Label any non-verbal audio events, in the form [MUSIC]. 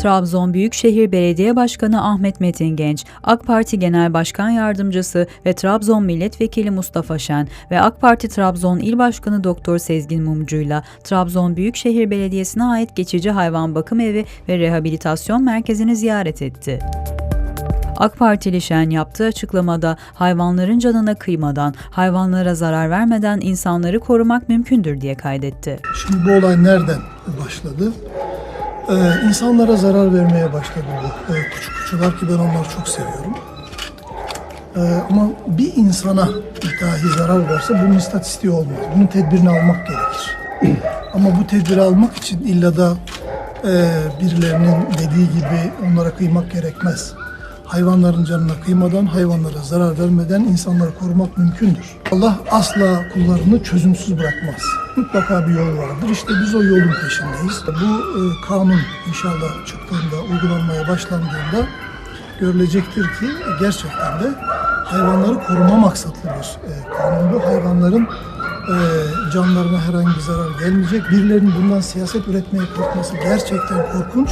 Trabzon Büyükşehir Belediye Başkanı Ahmet Metin Genç, AK Parti Genel Başkan Yardımcısı ve Trabzon Milletvekili Mustafa Şen ve AK Parti Trabzon İl Başkanı Doktor Sezgin Mumcu'yla Trabzon Büyükşehir Belediyesi'ne ait geçici hayvan bakım evi ve rehabilitasyon merkezini ziyaret etti. AK Partili Şen yaptığı açıklamada hayvanların canına kıymadan, hayvanlara zarar vermeden insanları korumak mümkündür diye kaydetti. Şimdi bu olay nereden başladı? Ee, insanlara zarar vermeye başladı bu ee, küçük kuşçular ki ben onları çok seviyorum. Ee, ama bir insana dahi zarar verse bunun istatistiği olmaz. Bunun tedbirini almak gerekir. [CLEARS THROAT] ama bu tedbiri almak için illa da e, birilerinin dediği gibi onlara kıymak gerekmez. Hayvanların canına kıymadan, hayvanlara zarar vermeden insanları korumak mümkündür. Allah asla kullarını çözümsüz bırakmaz. Mutlaka bir yol vardır. İşte biz o yolun peşindeyiz. Bu e, kanun inşallah çıktığında, uygulanmaya başlandığında görülecektir ki gerçekten de hayvanları koruma maksatlı bir e, kanun bu. Hayvanların e, canlarına herhangi bir zarar gelmeyecek. Birilerinin bundan siyaset üretmeye kalkması gerçekten korkunç.